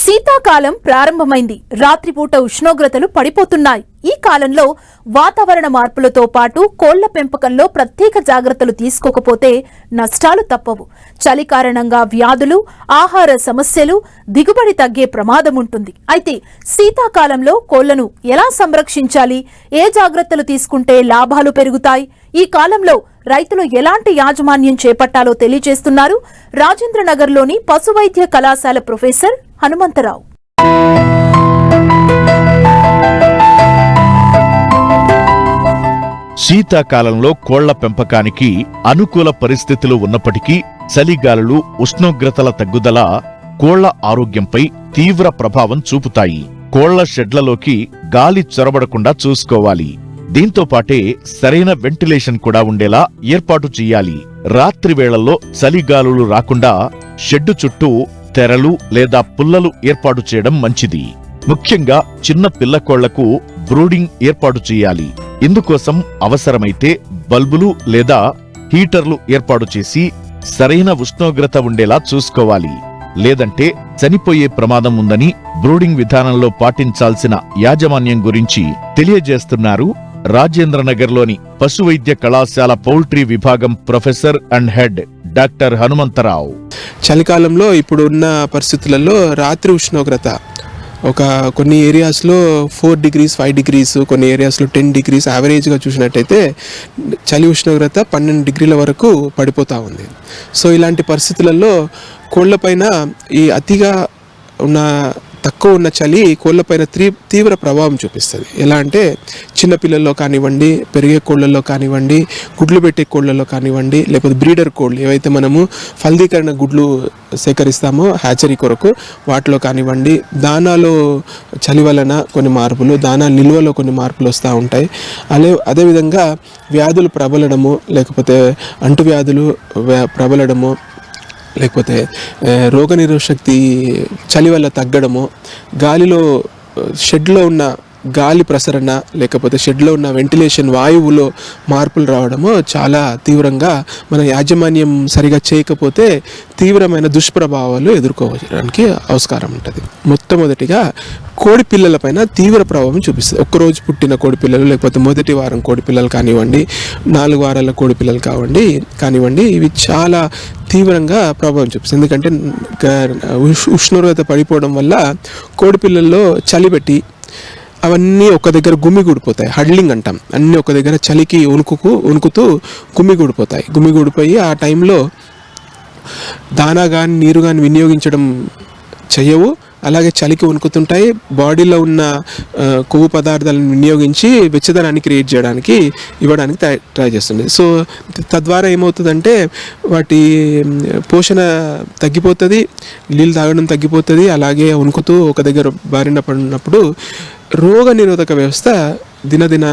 శీతాకాలం ప్రారంభమైంది. రాత్రిపూట ఉష్ణోగ్రతలు పడిపోతున్నాయి. ఈ కాలంలో వాతావరణ మార్పులతో పాటు కోళ్ళ పెంపకంలో ప్రత్యేక జాగ్రత్తలు తీసుకోకపోతే నష్టాలు తప్పవు. చలి కారణంగా వ్యాధులు ఆహార సమస్యలు దిగుబడి తగ్గే ప్రమాదం ఉంటుంది. అయితే శీతాకాలంలో కోళ్ళను ఎలా సంరక్షించాలి? ఏ జాగ్రత్తలు తీసుకుంటే లాభాలు పెరుగుతాయి? ఈ కాలంలో రైతులు ఎలాంటి యాజమాన్యం చేపట్టాలో తెలియజేస్తున్నారు. రాజేంద్రనగర్లోని పశువైద్య కళాశాల ప్రొఫెసర్ హనుమంతరావు. శీతాకాలంలో కోళ్ళ పెంపకానికి అనుకూల పరిస్థితులు ఉన్నప్పటికీ చలిగాలులు ఉష్ణోగ్రతల తగ్గుదల కోళ్ళ ఆరోగ్యంపై తీవ్ర ప్రభావం చూపుతాయి. కోళ్ళ షెడ్లలోకి గాలి చొరబడకుండా చూసుకోవాలి. దీంతో పాటే సరైన వెంటిలేషన్ కూడా ఉండేలా ఏర్పాటు చెయ్యాలి రాత్రి వేళల్లో చలిగాలులు రాకుండా షెడ్డు చుట్టూ తెరలు లేదా పుల్లలు ఏర్పాటు చేయడం మంచిది. ముఖ్యంగా చిన్న పిల్లకోళ్ళకు బ్రూడింగ్ ఏర్పాటు చేయాలి. ఇందుకోసం అవసరమైతే బల్బులు లేదా హీటర్లు ఏర్పాటు చేసి సరైన ఉష్ణోగ్రత ఉండేలా చూసుకోవాలి. లేదంటే చనిపోయే ప్రమాదం ఉందని బ్రూడింగ్ విధానంలో పాటించాల్సిన యాజమాన్యం గురించి తెలియజేస్తున్నారు రాజేంద్రనగర్లోని పశువైద్య కళాశాల పౌల్ట్రీ విభాగం professor and head doctor Hanumantharao. చలికాలంలో ఇప్పుడు ఉన్న పరిస్థితులలో రాత్రి ఉష్ణోగ్రత ఒక కొన్ని ఏరియాస్లో ఫోర్ డిగ్రీస్ ఫైవ్ డిగ్రీస్ కొన్ని ఏరియాస్లో టెన్ డిగ్రీస్ యావరేజ్గా చూసినట్టయితే చలి ఉష్ణోగ్రత పన్నెండు డిగ్రీల వరకు పడిపోతూ ఉంది. సో ఇలాంటి పరిస్థితులలో కోళ్ళపైన ఈ అతిగా ఉన్న తక్కువ ఉన్న చలి కోళ్ళపైన తీ తీవ్ర ప్రభావం చూపిస్తుంది. ఎలా అంటే చిన్నపిల్లల్లో కానివ్వండి పెరిగే కోళ్ళల్లో కానివ్వండి గుడ్లు పెట్టే కోళ్ళల్లో కానివ్వండి లేకపోతే బ్రీడర్ కోళ్ళు ఏవైతే మనము ఫలదీకరణ గుడ్లు సేకరిస్తామో హ్యాచరీ కొరకు వాటిలో కానివ్వండి దానాలో చలి వలన కొన్ని మార్పులు దానా నిల్వలో కొన్ని మార్పులు వస్తూ ఉంటాయి. అదే అదేవిధంగా వ్యాధులు ప్రబలడము లేకపోతే అంటువ్యాధులు వ్యా- ప్రబలడము లేకపోతే రోగనిరోధ శక్తి చలి వల్ల తగ్గడము గాలిలో షెడ్లో ఉన్న గాలి ప్రసరణ లేకపోతే షెడ్లో ఉన్న వెంటిలేషన్ వాయువులో మార్పులు రావడము చాలా తీవ్రంగా మన యాజమాన్యం సరిగా చేయకపోతే తీవ్రమైన దుష్ప్రభావాలు ఎదుర్కోవడానికి ఆస్కారం ఉంటుంది. మొట్టమొదటిగా కోడి పిల్లలపైన తీవ్ర ప్రభావం చూపిస్తుంది. ఒక్కరోజు పుట్టిన కోడి పిల్లలు లేకపోతే మొదటి వారం కోడి పిల్లలు కానివ్వండి నాలుగు వారాల కోడి పిల్లలు కావండి కానివ్వండి ఇవి చాలా తీవ్రంగా ప్రభావం చూపిస్తుంది. ఎందుకంటే ఉష్- ఉష్ణోగ్రత పడిపోవడం వల్ల కోడి పిల్లల్లో చలిపెట్టి అవన్నీ ఒక దగ్గర గుమిగూడిపోతాయి హడ్లింగ్ అంటాం. అన్నీ ఒక దగ్గర చలికి ఉణుకుకు ఉణుకుతూ గుమిగూడిపోతాయి గుమిగూడిపోయి ఆ టైంలో దానా కానీ నీరు కానీ వినియోగించడం చెయ్యవు అలాగే చలికి వణుకుతుంటాయి. బాడీలో ఉన్న కొవ్వు పదార్థాలను వినియోగించి వెచ్చదనాన్ని క్రియేట్ చేయడానికి ఇవ్వడానికి ట్రై ట్రై చేస్తుంది. సో తద్వారా ఏమవుతుందంటే వాటి పోషణ తగ్గిపోతుంది నీళ్ళు తాగడం తగ్గిపోతుంది అలాగే వణుకుతూ ఒక దగ్గర బారిన పడినప్పుడు రోగ నిరోధక వ్యవస్థ దినదిన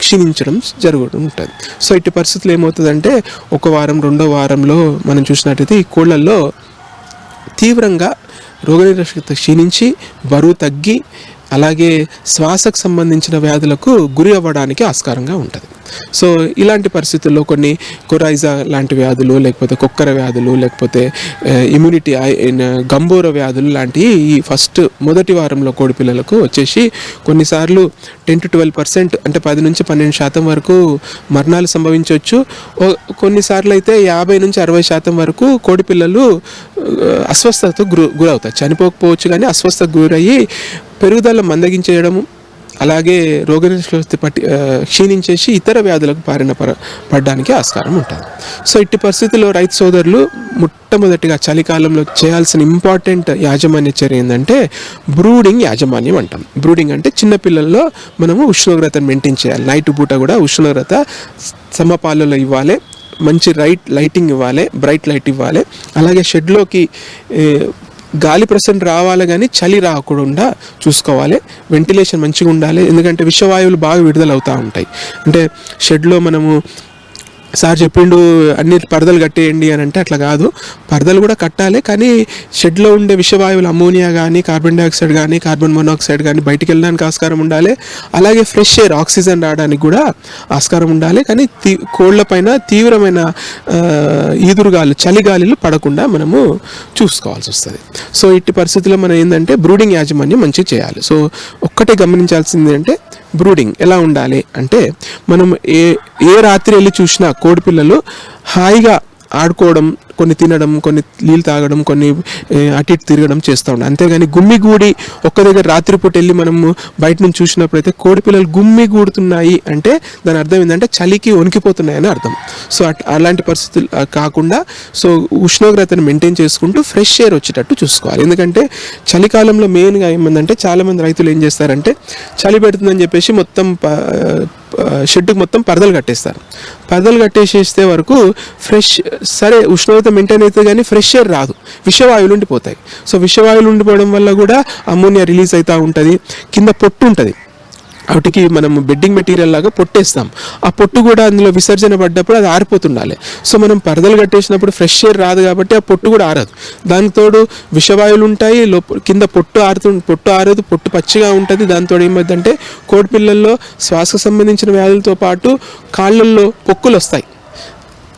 క్షీణించడం జరుగుతూ ఉంటుంది. సో ఇట్టి పరిస్థితులు ఏమవుతుందంటే ఒక వారం రెండో వారంలో మనం చూసినట్టయితే ఈ కోళ్ళల్లో తీవ్రంగా రోగనిరోధకత క్షీణించి బరువు తగ్గి అలాగే శ్వాసకు సంబంధించిన వ్యాధులకు గురి అవ్వడానికి ఆస్కారంగా ఉంటుంది. సో ఇలాంటి పరిస్థితుల్లో కొన్ని కొరైజా లాంటి వ్యాధులు లేకపోతే కుక్కర వ్యాధులు లేకపోతే ఇమ్యూనిటీ గంభోర వ్యాధులు లాంటివి ఈ ఫస్ట్ మొదటి వారంలో కోడి పిల్లలకు వచ్చేసి కొన్నిసార్లు టెన్ టు ట్వెల్వ్ పర్సెంట్ అంటే పది నుంచి పన్నెండు శాతం వరకు మరణాలు సంభవించవచ్చు కొన్నిసార్లు అయితే యాభై నుంచి అరవై శాతం వరకు కోడి పిల్లలు అస్వస్థతకు గురి గురవుతాయి చనిపోకపోవచ్చు కానీ అస్వస్థతకు గురయ్యి పెరుగుదల మందగించేయడము అలాగే రోగనిరోధక పట్టి క్షీణించేసి ఇతర వ్యాధులకు బారిన పడ పడడానికి ఆస్కారం ఉంటుంది. సో ఇట్టి పరిస్థితుల్లో రైతు సోదరులు మొట్టమొదటిగా చలికాలంలో చేయాల్సిన ఇంపార్టెంట్ యాజమాన్య చర్య ఏంటంటే బ్రూడింగ్ యాజమాన్యం అంటాం. బ్రూడింగ్ అంటే చిన్నపిల్లల్లో మనము ఉష్ణోగ్రతను మెయింటైన్ చేయాలి. నైట్ పూట కూడా ఉష్ణోగ్రత సమపాలలో ఇవ్వాలి. మంచి రైట్ లైటింగ్ ఇవ్వాలి బ్రైట్ లైట్ ఇవ్వాలి. అలాగే షెడ్లోకి గాలి ప్రసరణ రావాలి కానీ చలి రాకుండా చూసుకోవాలి. వెంటిలేషన్ మంచిగా ఉండాలి. ఎందుకంటే విషవాయువులు బాగా విడుదల అవుతూ ఉంటాయి. అంటే షెడ్లో మనము సార్ చెప్పిండు అన్ని పరదలు కట్టేయండి అని అంటే అట్లా కాదు. పరదలు కూడా కట్టాలి కానీ షెడ్లో ఉండే విషవాయువులు అమోనియా కానీ కార్బన్ డైఆక్సైడ్ కానీ కార్బన్ మోనాక్సైడ్ కానీ బయటికి వెళ్ళడానికి ఆస్కారం ఉండాలి. అలాగే ఫ్రెష్ ఎయిర్ ఆక్సిజన్ రావడానికి కూడా ఆస్కారం ఉండాలి. కానీ తీ కోళ్ళ పైన తీవ్రమైన ఈదురుగాలు చలిగాలిలు పడకుండా మనము చూసుకోవాల్సి వస్తుంది. సో ఇట్టి పరిస్థితుల్లో మనం ఏంటంటే బ్రూడింగ్ యాజమాన్యం మంచిగా చేయాలి. సో ఒక్కటే గమనించాల్సింది అంటే బ్రూడింగ్ ఎలా ఉండాలి అంటే మనం ఏ ఏ రాత్రి వెళ్ళి చూసినా కోడిపిల్లలు హాయిగా ఆడుకోవడం కొన్ని తినడం కొన్ని నీళ్ళు తాగడం కొన్ని అటు ఇటు తిరగడం చేస్తూ ఉంటాం అంతేగాని గుమ్మిగూడి ఒక్క దగ్గర రాత్రిపూట వెళ్ళి మనము బయట నుంచి చూసినప్పుడైతే కోడి పిల్లలు గుమ్మిగూడుతున్నాయి అంటే దాని అర్థం ఏంటంటే చలికి వణికిపోతున్నాయని అర్థం. సో అట్ అలాంటి పరిస్థితులు కాకుండా సో ఉష్ణోగ్రతను మెయింటైన్ చేసుకుంటూ ఫ్రెష్ ఎయిర్ వచ్చేటట్టు చూసుకోవాలి. ఎందుకంటే చలికాలంలో మెయిన్గా ఏమందంటే చాలామంది రైతులు ఏం చేస్తారంటే చలి పెడుతుందని చెప్పేసి మొత్తం షెడ్డుకు ప- షెడ్డుకి మొత్తం పరదలు కట్టేస్తారు. పరదలు కట్టేసేస్తే వరకు ఫ్రెష్ సరే ఉష్ణోగ్రత మెయింటైన్ అవుతుంది కానీ ఫ్రెష్ ఎయిర్ రాదు. విషవాయువులు ఉండిపోతాయి. సో విషవాయువులు ఉండిపోవడం వల్ల కూడా అమ్మోనియా రిలీజ్ అవుతూ ఉంటుంది. కింద పొట్టు ఉంటుంది. వాటికి మనం బెడ్డింగ్ మెటీరియల్ లాగా పొట్టేస్తాం. ఆ పొట్టు కూడా అందులో విసర్జన పడ్డప్పుడు అది ఆరిపోతుండాలి. సో మనం పరదలు కట్టేసినప్పుడు ఫ్రెష్ ఎయిర్ రాదు కాబట్టి ఆ పొట్టు కూడా ఆరదు. దానికి తోడు విషవాయువులు ఉంటాయి లోప కింద పొట్టు ఆరుతు పొట్టు ఆరదు పొట్టు పచ్చిగా ఉంటుంది. దాంతో ఏమైందంటే కోడిపిల్లల్లో శ్వాసకు సంబంధించిన వ్యాధులతో పాటు కాళ్ళల్లో పొక్కులు వస్తాయి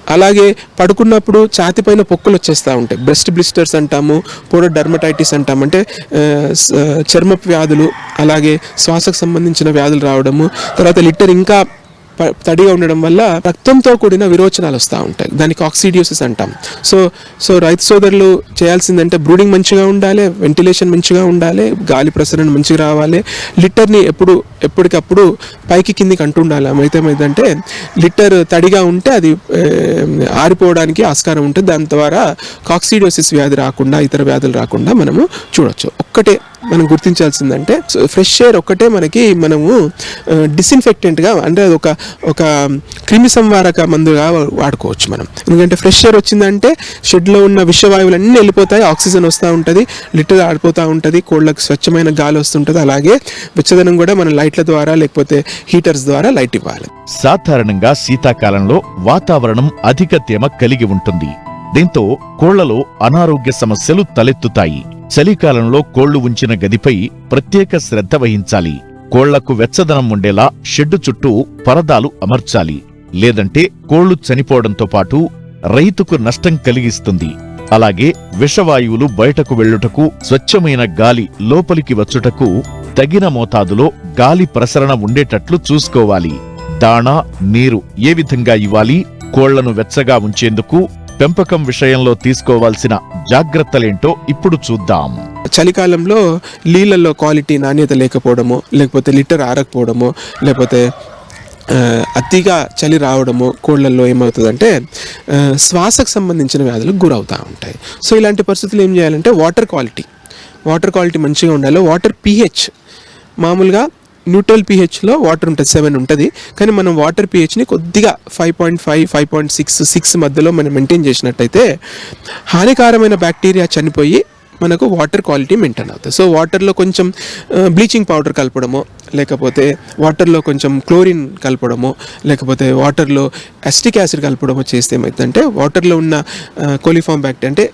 అలాగే పడుకున్నప్పుడు ఛాతిపైన పొక్కులు వచ్చేస్తూ ఉంటాయి. బ్రెస్ట్ బ్లిస్టర్స్ అంటాము పోడో డర్మటైటిస్ అంటాము. అంటే చర్మ చర్మపు వ్యాధులు అలాగే శ్వాసకు సంబంధించిన వ్యాధులు రావడము తర్వాత లిటర్ ఇంకా తడిగా ఉండడం వల్ల రక్తంతో కూడిన విరోచనాలు వస్తూ ఉంటాయి. దానికి ఆక్సిడియోసిస్ అంటాం. సో సో రైతు సోదరులు చేయాల్సిందంటే బ్రూడింగ్ మంచిగా ఉండాలి వెంటిలేషన్ మంచిగా ఉండాలి గాలి ప్రసరణ మంచిగా రావాలి. లిటర్ని ఎప్పుడు ఎప్పటికప్పుడు పైకి కిందికి అంటుండాలి. అయితే ఏంటంటే లిటర్ తడిగా ఉంటే అది ఆరిపోవడానికి ఆస్కారం ఉంటుంది. దాని ద్వారా కాక్సిడియోసిస్ వ్యాధి రాకుండా ఇతర వ్యాధులు రాకుండా మనము చూడొచ్చు. ఒక్కటే మనం గుర్తించాల్సిందంటే ఫ్రెష్ ఎయిర్ ఒక్కటే మనకి మనము డిస్ఇన్ఫెక్టెంట్గా అంటే అది ఒక ఒక క్రిమి సంవారక మందుగా వాడుకోవచ్చు మనం. ఎందుకంటే ఫ్రెష్ ఎయిర్ వచ్చిందంటే షెడ్లో ఉన్న విషవాయువులు అన్నీ వెళ్ళిపోతాయి ఆక్సిజన్ వస్తూ ఉంటుంది లిటర్ ఆడిపోతూ ఉంటుంది కోళ్ళకు స్వచ్ఛమైన గాలి వస్తుంటుంది అలాగే వెచ్చదనం కూడా మనం లైట్ల ద్వారా లేకపోతే హీటర్స్ ద్వారా లైట్ ఇవ్వాలి. సాధారణంగా శీతాకాలంలో వాతావరణం అధిక తేమ కలిగి ఉంటుంది. దీంతో కోళ్ళలో అనారోగ్య సమస్యలు తలెత్తుతాయి. చలికాలంలో కోళ్ళు ఉంచిన గదిపై ప్రత్యేక శ్రద్ధ వహించాలి. కోళ్ళకు వెచ్చదనం ఉండేలా షెడ్డు చుట్టూ పరదాలు అమర్చాలి. లేదంటే కోళ్ళు చనిపోవడంతో పాటు రైతుకు నష్టం కలిగిస్తుంది. అలాగే విషవాయువులు బయటకు వెళ్ళుటకు స్వచ్ఛమైన గాలి లోపలికి వచ్చుటకు తగిన మోతాదులో గాలి ప్రసరణ ఉండేటట్లు చూసుకోవాలి. దాణా నీరు ఏ విధంగా ఇవ్వాలి? కోళ్ళను వెచ్చగా ఉంచేందుకు పెంపకం విషయంలో తీసుకోవాల్సిన జాగ్రత్తలేంటో ఇప్పుడు చూద్దాం. చలికాలంలో నీళ్ళల్లో క్వాలిటీ నాణ్యత లేకపోవడము లేకపోతే లిటర్ ఆరకపోవడము లేకపోతే అతిగా చలి రావడము కోళ్ళల్లో ఏమవుతుందంటే శ్వాసకు సంబంధించిన వ్యాధులకు గురవుతూ ఉంటాయి. సో ఇలాంటి పరిస్థితులు ఏం చేయాలంటే వాటర్ క్వాలిటీ. వాటర్ క్వాలిటీ మంచిగా ఉండాలి. Water pH. మామూలుగా న్యూట్రల్ పీహెచ్లో వాటర్ ఉంటుంది సెవెన్ ఉంటుంది. కానీ మనం వాటర్ పిహెచ్ని కొద్దిగా five point five five point six six మధ్యలో మనం మెయింటైన్ చేసినట్టయితే హానికరమైన బ్యాక్టీరియా చనిపోయి మనకు వాటర్ క్వాలిటీ మెయింటైన్ అవుతుంది. సో వాటర్లో కొంచెం బ్లీచింగ్ పౌడర్ కలపడము లేకపోతే వాటర్లో కొంచెం క్లోరిన్ కలపడము లేకపోతే వాటర్లో అస్టిక్ యాసిడ్ కలపడము చేస్తే ఏమవుతుందంటే వాటర్లో ఉన్న కోలిఫామ్ బ్యాక్టీరియా అంటే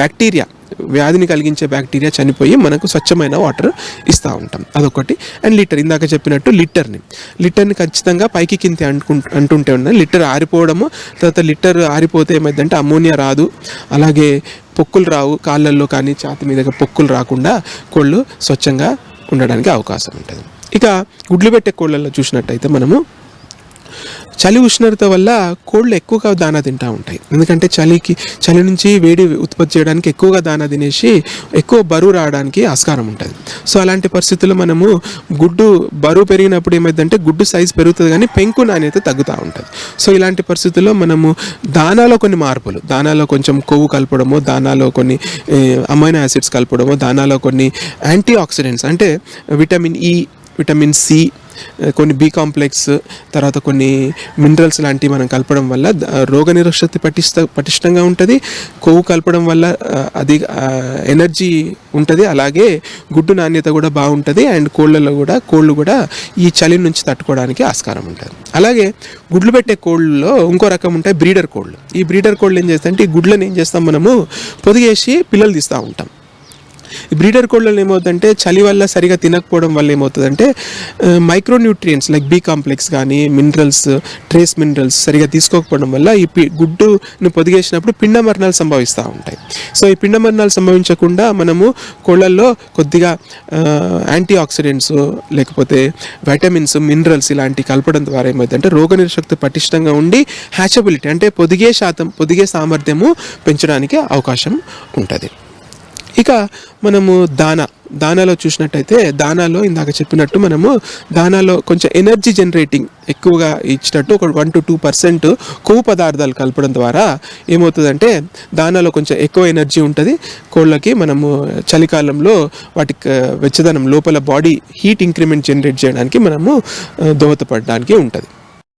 బ్యాక్టీరియా వ్యాధిని కలిగించే బ్యాక్టీరియా చనిపోయి మనకు స్వచ్ఛమైన వాటర్ ఇస్తూ ఉంటాం. అదొకటి. అండ్ లీటర్ ఇందాక చెప్పినట్టు లిటర్ని. లిటర్ని ఖచ్చితంగా పైకి కింద అంటు అంటుంటే ఉన్నాయి లిటర్ ఆరిపోవడము తర్వాత లిటర్ ఆరిపోతే ఏమైందంటే అమోనియా రాదు. అలాగే పొక్కులు రావు కాళ్ళల్లో కానీ ఛాతి మీద పొక్కులు రాకుండా కోళ్ళు స్వచ్ఛంగా ఉండడానికి అవకాశం ఉంటుంది. ఇక గుడ్లు పెట్టే కోళ్ళల్లో చూసినట్టయితే మనము చలి ఉష్ణోగ్రత వల్ల కోళ్ళు ఎక్కువగా దానా తింటూ ఉంటాయి. ఎందుకంటే చలికి చలి నుంచి వేడి ఉత్పత్తి చేయడానికి ఎక్కువగా దానా తినేసి ఎక్కువ బరువు రావడానికి ఆస్కారం ఉంటుంది. సో అలాంటి పరిస్థితుల్లో మనము గుడ్డు బరువు పెరిగినప్పుడు ఏమైందంటే గుడ్డు సైజు పెరుగుతుంది కానీ పెంకు నాణ్యత తగ్గుతూ ఉంటుంది. సో ఇలాంటి పరిస్థితుల్లో మనము దానాలో కొన్ని మార్పులు దానాలో కొంచెం కొవ్వు కలపడము దానాలో కొన్ని అమైనో యాసిడ్స్ కలపడము దానాలో కొన్ని యాంటీ ఆక్సిడెంట్స్ అంటే విటమిన్ ఈ విటమిన్ సి కొన్ని బి కాంప్లెక్స్ తర్వాత కొన్ని మినరల్స్ లాంటివి మనం కలపడం వల్ల రోగ రోగనిరోధక పటిష్ట పటిష్టంగా ఉంటుంది. కొవ్వు కలపడం వల్ల అది ఎనర్జీ ఉంటుంది. అలాగే గుడ్డు నాణ్యత కూడా బాగుంటుంది. అండ్ కోళ్ళలో కూడా కోళ్ళు కూడా ఈ చలి నుంచి తట్టుకోవడానికి ఆస్కారం ఉంటుంది. అలాగే గుడ్లు పెట్టే కోళ్ళలో ఇంకో రకం ఉంటాయి బ్రీడర్ కోళ్ళు. ఈ బ్రీడర్ కోళ్ళు ఏం చేస్తాయంటే ఈ గుడ్లను ఏం చేస్తాం మనము పొదిగేసి పిల్లలు తీస్తూ ఉంటాం. బ్రీడర్ కోళ్ళలో ఏమవుతుందంటే చలి వల్ల సరిగా తినకపోవడం వల్ల ఏమవుతుందంటే micronutrients like B complex కానీ మినరల్స్ ట్రేస్ మినరల్స్ సరిగా తీసుకోకపోవడం వల్ల ఈ పి గుడ్డును పొదిగేసినప్పుడు పిండ మరణాలు సంభవిస్తూ ఉంటాయి. సో ఈ పిండ మరణాలు సంభవించకుండా మనము కోళ్ళల్లో కొద్దిగా యాంటీ ఆక్సిడెంట్స్ లేకపోతే వైటమిన్స్ మినరల్స్ ఇలాంటివి కలపడం ద్వారా ఏమవుతుందంటే రోగనిరోధక పటిష్టంగా ఉండి హ్యాచబిలిటీ అంటే పొదిగే శాతం పొదిగే సామర్థ్యము పెంచడానికి అవకాశం ఉంటుంది. ఇక మనము దానా దానాలో చూసినట్టయితే దానాలో ఇందాక చెప్పినట్టు మనము దానాలో కొంచెం ఎనర్జీ జనరేటింగ్ ఎక్కువగా ఇచ్చినట్టు ఒక వన్ టు టూ పర్సెంట్ కొవ్వు పదార్థాలు కలపడం ద్వారా ఏమవుతుందంటే దానాలో కొంచెం ఎక్కువ ఎనర్జీ ఉంటుంది. కోళ్ళకి మనము చలికాలంలో వాటికి వెచ్చదనం లోపల బాడీ హీట్ ఇంక్రిమెంట్ జనరేట్ చేయడానికి మనము దోహదపడడానికి ఉంటుంది.